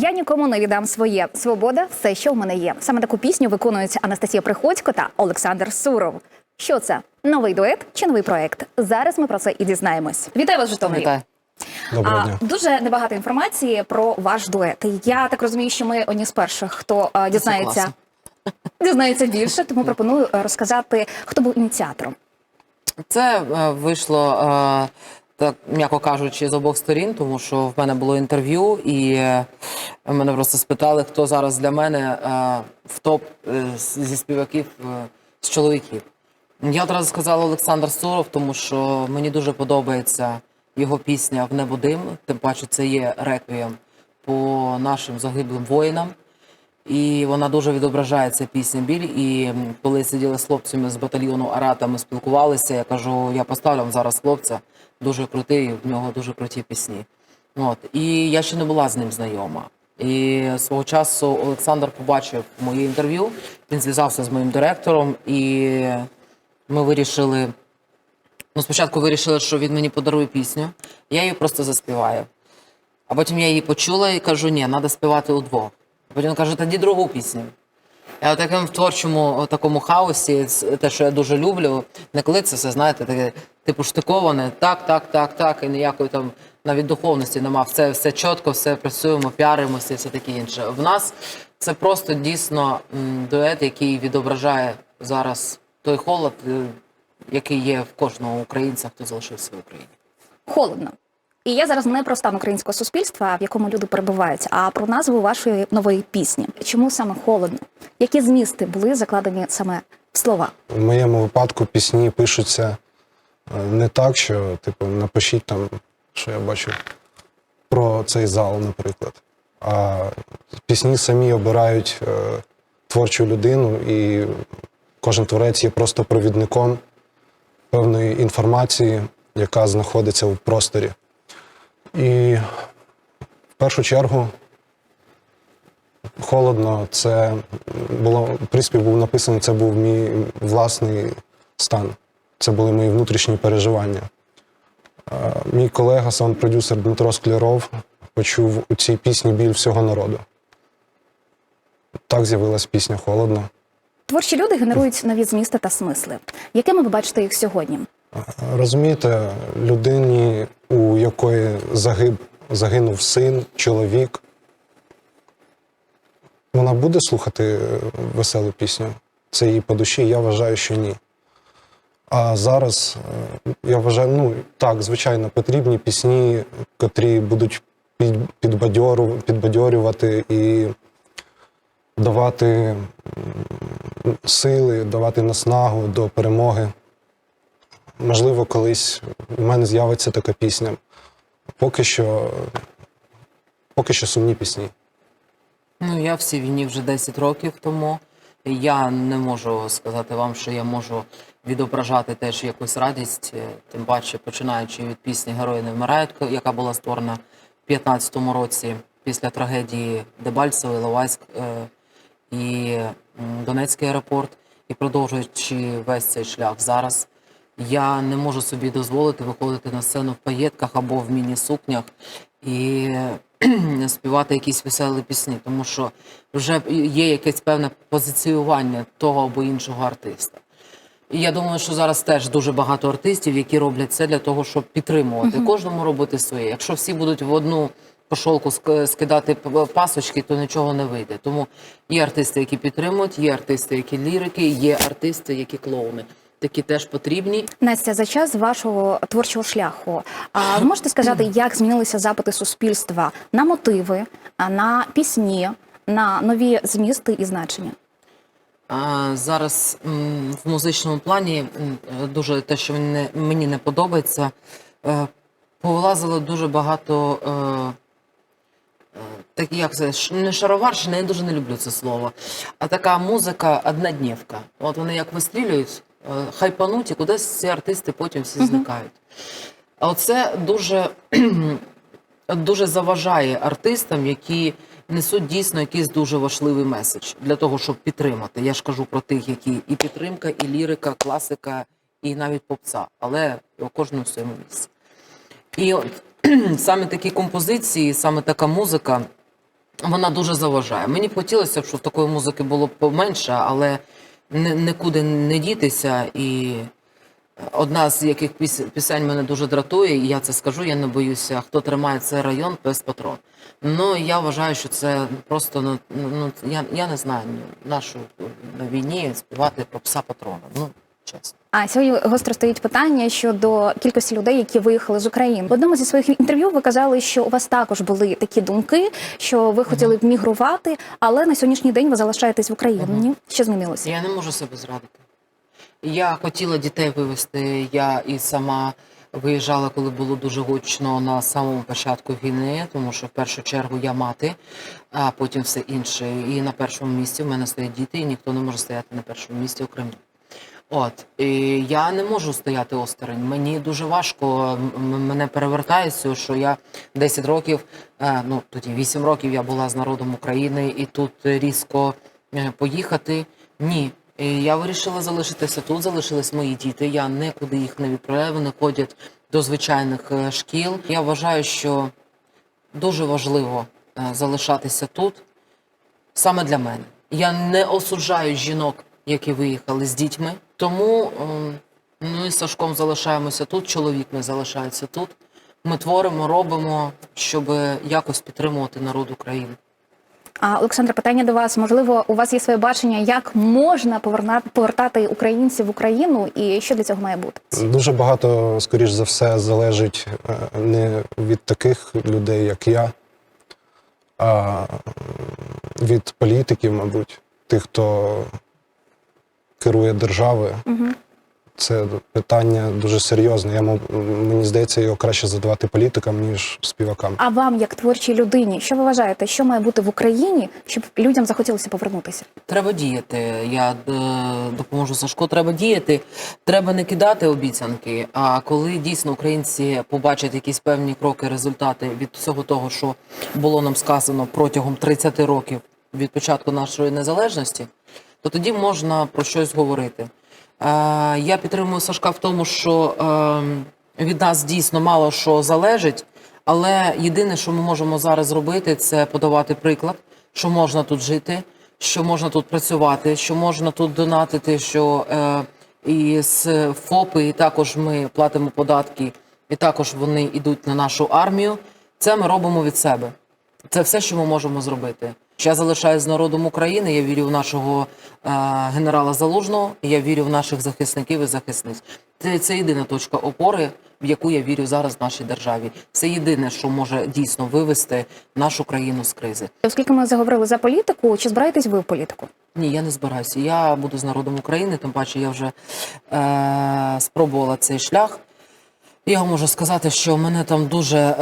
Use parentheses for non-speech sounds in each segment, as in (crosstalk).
Я нікому не віддам своє. Свобода все, що в мене є. Саме таку пісню виконують Анастасія Приходько та Олександр Суров. Що це? Новий дует чи новий проект? Зараз ми про це і дізнаємось. Вітаю вас, Житомирі. Вітаю. Доброго А, дня. дуже небагато інформації про ваш дует. Я так розумію, що ми одні з перших, хто а, дізнається, (laughs) дізнається більше, тому пропоную е, розказати, хто був ініціатором. Це е, вийшло, е, так м'яко кажучи, з обох сторін, тому що в мене було інтерв'ю, і е, мене просто спитали, хто зараз для мене е, в топ е, зі співаків з чоловіків. Я одразу сказала Олександр Суров, тому що мені дуже подобається його пісня В небо дим. Тим паче, це є реквієм по нашим загиблим воїнам. І вона дуже відображає ця пісня біль. І коли я сиділа з хлопцями з батальйону Арата, ми спілкувалися. Я кажу, я поставлю вам зараз хлопця, дуже крутий, в нього дуже круті пісні. От і я ще не була з ним знайома. І свого часу Олександр побачив моє інтерв'ю. Він зв'язався з моїм директором, і ми вирішили. Ну, спочатку вирішили, що він мені подарує пісню. Я її просто заспіваю. А потім я її почула і кажу, ні, треба співати удвох. Потім каже, тоді другу пісню. Я в такому творчому такому хаосі, те, що я дуже люблю, не коли це все, знаєте, таке, типу штиковане, так, так, так, так, і ніякої там навіть духовності нема. Все, все чітко, все працюємо, піаримося і все таке інше. В нас це просто дійсно дует, який відображає зараз той холод, е, який є в кожного українця, хто залишився в Україні. Холодно. І я зараз не про стан українського суспільства, в якому люди перебуваються, а про назву вашої нової пісні. Чому саме холодно? Які змісти були закладені саме в слова? В моєму випадку пісні пишуться е, не так, що, типу, напишіть там, що я бачу про цей зал, наприклад. А пісні самі обирають е, творчу людину, і кожен творець є просто провідником певної інформації, яка знаходиться в просторі. І в першу чергу холодно. Це було приспів був написаний, це був мій власний стан. Це були мої внутрішні переживання. Е, Мій колега, саунд-продюсер Дмитро Скляров, почув у цій пісні біль всього народу. Так з'явилась пісня Холодно. Творчі люди генерують нові змісти та смисли. Якими ви бачите їх сьогодні? Розумієте, людині, у якої загиб, загинув син, чоловік, вона буде слухати е, веселу пісню? Це їй по душі? Я вважаю, що ні. А зараз е, я вважаю, ну так, звичайно, потрібні пісні, котрі будуть підбадьорювати і давати сили, давати наснагу до перемоги. Можливо, колись у мене з'явиться така пісня. Поки що, поки що сумні пісні. Ну, я в цій війні вже 10 років тому. Я не можу сказати вам, що я можу відображати теж якусь радість, е, тим паче починаючи від пісні Герої не вмирають, яка була створена в 15-му році після трагедії Дебальцево, Іловайськ е, і Донецький аеропорт, і продовжуючи весь цей шлях зараз. Я не можу собі дозволити виходити на сцену в паєтках або в міні-сукнях і співати якісь веселі пісні, тому що вже є якесь певне позиціювання того або іншого артиста. І я думаю, що зараз теж дуже багато артистів, які роблять це для того, щоб підтримувати. Кожному робити своє. Якщо всі будуть в одну кошолку ск- скидати пасочки, то нічого не вийде. Тому є артисти, які підтримують, є артисти, які лірики, є артисти, які клоуни. Такі теж потрібні. Настя, за час вашого творчого шляху, а ви можете сказати, як змінилися запити суспільства на мотиви, на пісні, на нові змісти і значення? А, зараз м, в музичному плані м, дуже те, що мені не, мені не подобається, е, повилазило дуже багато. Е, е, так як це не шароварщина, я дуже не люблю це слово. А така музика однодневка. От вони як вистрілюють, хайпануть, і кудись ці артисти потім всі зникають. А оце дуже, (clears throat) дуже заважає артистам, які несуть дійсно якийсь дуже важливий меседж для того, щоб підтримати. Я ж кажу про тих, які і підтримка, і лірика, класика, і навіть попса, але у кожному своєму місці. І от (clears throat) саме такі композиції, саме така музика, вона дуже заважає. Мені б хотілося, б, щоб такої музики було б поменше, але нікуди не дітися. І одна з яких піс- пісень мене дуже дратує, і я це скажу, я не боюся. Хто тримає цей район, пес патрон. Ну я вважаю, що це просто ну, ну я, я не знаю ну, нашу на війні співати про пса патрона. Ну чесно. А сьогодні гостро стоїть питання щодо кількості людей, які виїхали з України. В одному зі своїх інтерв'ю ви казали, що у вас також були такі думки, що ви хотіли б мігрувати, але на сьогоднішній день ви залишаєтесь в Україні. Що змінилося? Я не можу себе зрадити. Я хотіла дітей вивезти. Я і сама виїжджала, коли було дуже гучно на самому початку війни, тому що в першу чергу я мати, а потім все інше. І на першому місці в мене стоять діти, і ніхто не може стояти на першому місці, окрім них. От і я не можу стояти осторонь. Мені дуже важко. м- Мене перевертає, з що я 10 років, е, ну тоді 8 років я була з народом України, і тут різко е, поїхати. Ні. І я вирішила залишитися тут. Залишились мої діти. Я нікуди їх не відправляю. Вони ходять до звичайних е, шкіл. Я вважаю, що дуже важливо е, залишатися тут саме для мене. Я не осуджаю жінок, які виїхали з дітьми. Тому ем, ну з Сашком залишаємося тут. Чоловік мій залишається тут. Ми творимо, робимо, щоб якось підтримувати народ України. А Олександр, питання до вас. Можливо, у вас є своє бачення, як можна повертати українців в Україну, і що для цього має бути? Дуже багато, скоріш за все, залежить е, не від таких людей, як я, а від політиків, мабуть, тих, хто керує державою. Це питання дуже серйозне. Я мені здається, його краще задавати політикам, ніж співакам. А вам, як творчій людині, що ви вважаєте, що має бути в Україні, щоб людям захотілося повернутися? Треба діяти. Я е, допоможу Сашко. Треба діяти. Треба не кидати обіцянки. А коли дійсно українці побачать якісь певні кроки, результати від всього того, що було нам сказано протягом 30 років від початку нашої незалежності, то тоді можна про щось говорити. Е, я підтримую Сашка в тому, що е, від нас дійсно мало що залежить, але єдине, що ми можемо зараз зробити, це подавати приклад, що можна тут жити, що можна тут працювати, що можна тут донатити, що е, і з ФОПи, і також ми платимо податки, і також вони йдуть на нашу армію. Це ми робимо від себе. Це все, що ми можемо зробити. Я залишаюсь з народом України. Я вірю в нашого е, генерала Залужного. Я вірю в наших захисників і захисниць. Це, це єдина точка опори, в яку я вірю зараз в нашій державі. Це єдине, що може дійсно вивести нашу країну з кризи. Оскільки ми заговорили за політику, чи збираєтесь ви в політику? Ні, я не збираюся. Я буду з народом України, тим паче я вже е, спробувала цей шлях. Я можу сказати, що мене там дуже е,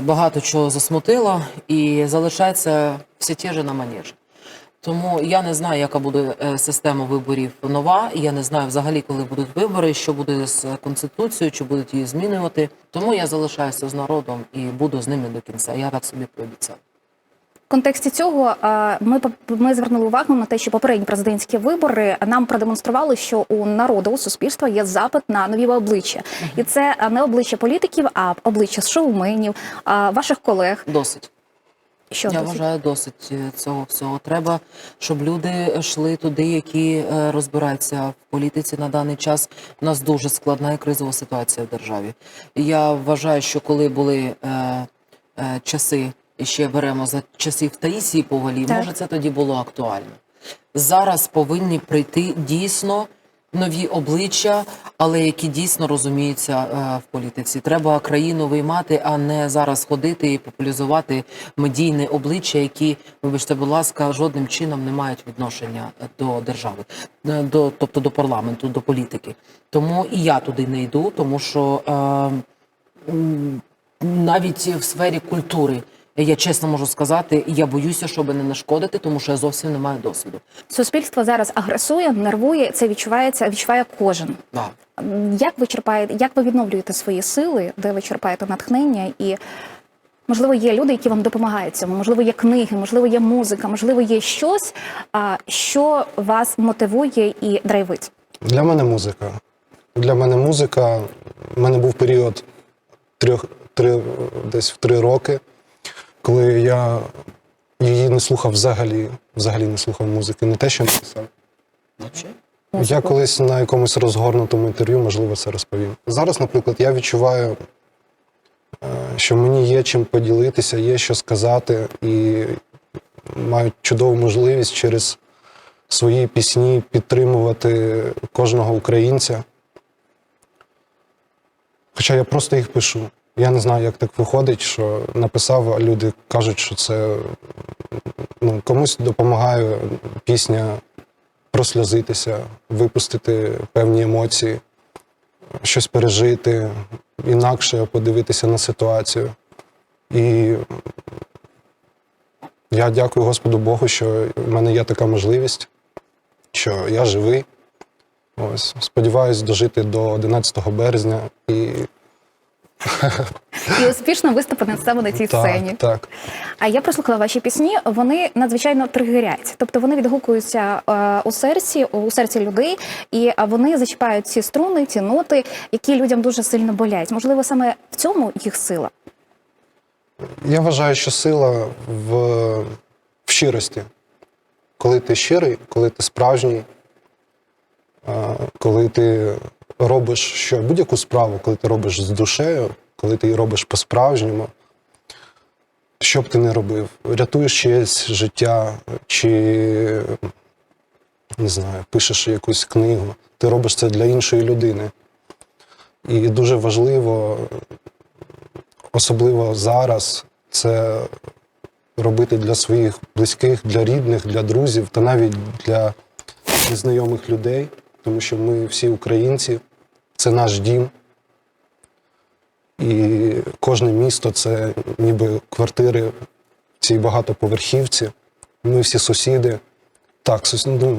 багато чого засмутило і залишається всі ті ж на манеж. Тому я не знаю, яка буде е, система виборів нова. Я не знаю взагалі, коли будуть вибори, що буде з конституцією, чи будуть її змінювати. Тому я залишаюся з народом і буду з ними до кінця. Я так собі пообіцяв. Контексті цього ми ми звернули увагу на те, що попередні президентські вибори нам продемонстрували, що у народу у суспільства є запит на нові обличчя, і це не обличчя політиків, а обличчя шоуменів, ваших колег. Досить. Що Я досить? вважаю досить е, цього всього. Треба, щоб люди йшли туди, які е, розбираються в політиці на даний час. У нас дуже складна і кризова ситуація в державі. Я вважаю, що коли були е, е, часи, ще беремо за часів Таїсії Повалій, Так. може це тоді було актуально. Зараз повинні прийти дійсно нові обличчя, але які дійсно розуміються е, в політиці. Треба країну виймати, а не зараз ходити і популяризувати медійне обличчя, які, вибачте, будь ласка, жодним чином не мають відношення до держави, е, до тобто до парламенту, до політики. Тому і я туди не йду, тому що е, навіть в сфері культури. Я чесно можу сказати, я боюся, щоб не нашкодити, тому що я зовсім не маю досвіду. Суспільство зараз агресує, нервує. Це відчувається, відчуває кожен. Да. Як ви черпаєте, як ви відновлюєте свої сили, де ви черпаєте натхнення і. Можливо, є люди, які вам допомагають цьому. Можливо, є книги, можливо, є музика, можливо, є щось, а, що вас мотивує і драйвить. Для мене музика. Для мене музика. У мене був період трьох, три, десь в три роки, коли я її не слухав взагалі, взагалі не слухав музики, не те, що написав. Я колись на якомусь розгорнутому інтерв'ю, можливо, це розповім. Зараз, наприклад, я відчуваю, е, що мені є чим поділитися, є що сказати, і маю чудову можливість через свої пісні підтримувати кожного українця. Хоча я просто їх пишу. Я не знаю, як так виходить, що написав, а люди кажуть, що це ну, комусь допомагає пісня просльозитися, випустити певні емоції, щось пережити, інакше подивитися на ситуацію. І я дякую Господу Богу, що в мене є така можливість, що я живий. Ось, сподіваюсь дожити до 11 березня і І успішно виступити саме на цій сцені. так, так. А я прослухала ваші пісні. Вони надзвичайно тригерять, тобто вони відгукуються е, у серці, у серці людей, і е, вони зачіпають ці струни, ці ноти, які людям дуже сильно болять. Можливо, саме в цьому їх сила. Я вважаю, що сила в, в щирості. Коли ти щирий, коли ти справжній, а, коли ти робиш що, будь-яку справу, коли ти робиш з душею, коли ти її робиш по-справжньому, що б ти не робив, рятуєш чиєсь життя, чи не знаю, пишеш якусь книгу, ти робиш це для іншої людини. І дуже важливо особливо зараз, це робити для своїх близьких, для рідних, для друзів та навіть для незнайомих людей, тому що ми всі українці, це наш дім. І кожне місто це ніби квартири в цій багатоповерхівці. Ми всі сусіди. Так, сус... ну,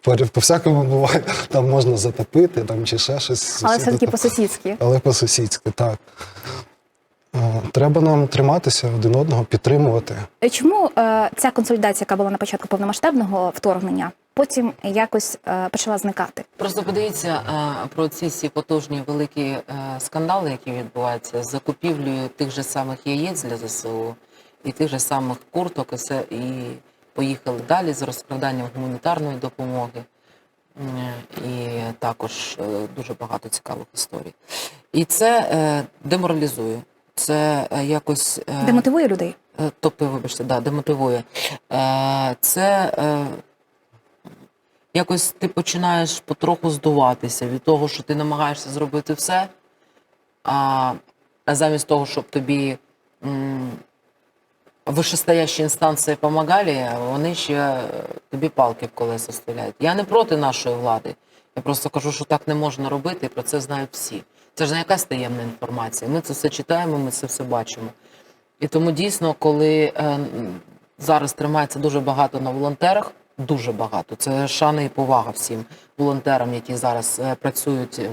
по- по-всякому буває, (laughs) там можна затопити там, чи ще щось. Але все таки по-сусідськи. але по-сусідськи, так. Е, Треба нам триматися один одного, підтримувати. Е, Чому е, ця консолідація, яка була на початку повномасштабного вторгнення, потім якось е, почала зникати? Просто подивіться е, про ці всі потужні великі е, скандали, які відбуваються з закупівлею тих же самих яєць для ЗСУ і тих же самих курток, і все, і поїхали далі з розкраданням гуманітарної допомоги. І також е, дуже багато цікавих історій. І це е, деморалізує. Це е, якось е, Демотивує людей? Е, Тобто, вибачте, да, демотивує. Е, Це е, якось ти починаєш потроху здуватися від того, що ти намагаєшся зробити все, а замість того, щоб тобі м, вищестоящі інстанції допомагали, вони ще е, тобі палки в колеса стріляють. Я не проти нашої влади. Я просто кажу, що так не можна робити, і про це знають всі. Це ж не якась таємна інформація. Ми це все читаємо, ми це все бачимо. І тому дійсно, коли е, зараз тримається дуже багато на волонтерах, дуже багато. Це шана і повага всім волонтерам, які зараз е, працюють е,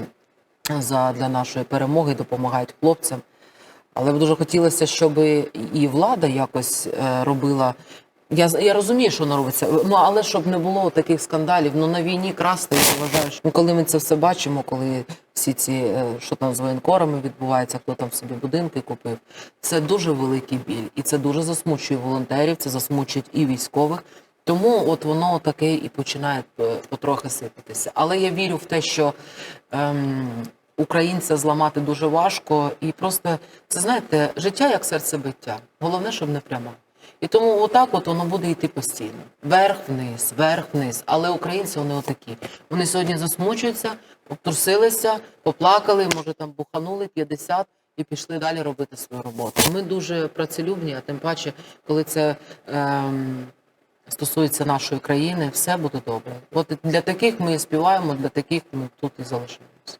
за, для нашої перемоги, допомагають хлопцям. Але б дуже хотілося, щоб і влада якось е, робила. Я, я розумію, що вона робиться, ну але щоб не було таких скандалів. Ну на війні красти, я вважаю, що ну, коли ми це все бачимо, коли всі ці, що там з воєнкорами відбувається, хто там собі будинки купив, це дуже великий біль. І це дуже засмучує волонтерів, це засмучує і військових. Тому от воно таке і починає е, потрохи сипатися. Але я вірю в те, що ем, українця зламати дуже важко, і просто це знаєте, життя як серцебиття. Головне, щоб не прямо. І тому отак от воно буде йти постійно. Вверх-вниз, вверх-вниз. Але українці вони отакі. Вони сьогодні засмучуються, обтрусилися, поплакали, може там буханули 50 і пішли далі робити свою роботу. Ми дуже працелюбні, а тим паче, коли це ем, стосується нашої країни, все буде добре. От для таких ми і співаємо, для таких ми тут і залишаємося.